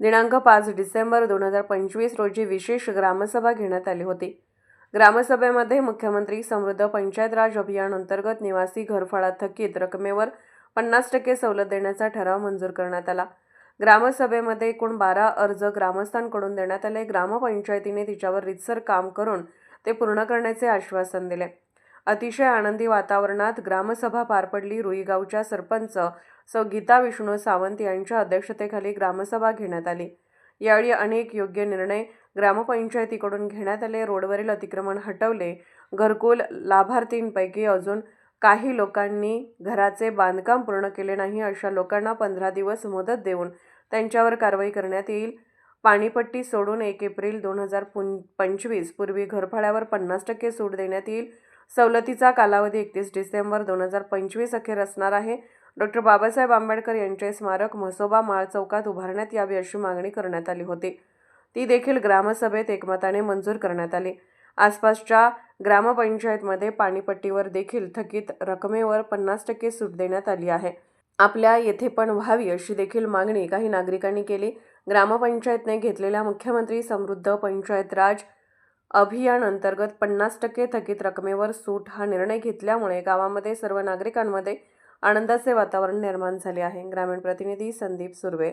दिनांक पाच डिसेंबर दोन हजार पंचवीस रोजी विशेष ग्रामसभा घेण्यात आली होती. ग्रामसभेमध्ये मुख्यमंत्री समृद्ध पंचायत राज अभियान अंतर्गत निवासी घरफाळा थकीत रकमेवर पन्नास टक्के सवलत देण्याचा ठराव मंजूर करण्यात आला. ग्रामसभेमध्ये एकूण बारा अर्ज ग्रामस्थांकडून देण्यात आले. ग्रामपंचायतीने तिच्यावर रितसर काम करून ते पूर्ण करण्याचे आश्वासन दिले. अतिशय आनंदी वातावरणात ग्रामसभा पार पडली. रुईगावच्या सरपंच सौ. गीता विष्णू सावंत यांच्या अध्यक्षतेखाली ग्रामसभा घेण्यात आली. यावेळी अनेक योग्य निर्णय ग्रामपंचायतीकडून घेण्यात आले. रोडवरील अतिक्रमण हटवले. घरकुल लाभार्थींपैकी अजून काही लोकांनी घराचे बांधकाम पूर्ण केले नाही अशा लोकांना पंधरा दिवस मुदत देऊन त्यांच्यावर कारवाई करण्यात येईल. पाणीपट्टी सोडून एक एप्रिल दोन हजार पंचवीस पूर्वी घरफाळ्यावर पन्नास टक्के सूट देण्यात येईल. सवलतीचा कालावधी एकतीस डिसेंबर दोन हजार पंचवीस अखेर असणार आहे. डॉक्टर बाबासाहेब आंबेडकर यांचे स्मारक म्हसोबा माळ चौकात उभारण्यात यावी अशी मागणी करण्यात आली होती. ती देखील ग्रामसभेत एकमताने मंजूर करण्यात आली. आसपासच्या ग्रामपंचायतमध्ये पाणीपट्टीवर देखील थकीत रकमेवर पन्नास टक्के सूट देण्यात आली आहे. आपल्या येथे पण व्हावी अशी देखील मागणी काही नागरिकांनी केली. ग्रामपंचायतने घेतलेल्या मुख्यमंत्री समृद्ध पंचायत राज अभियान अंतर्गत पन्नास टक्के थकीत रकमेवर सूट हा निर्णय घेतल्यामुळे गावामध्ये सर्व नागरिकांमध्ये आनंदाचे वातावरण निर्माण झाले आहे. ग्रामीण प्रतिनिधी संदीप सुर्वे.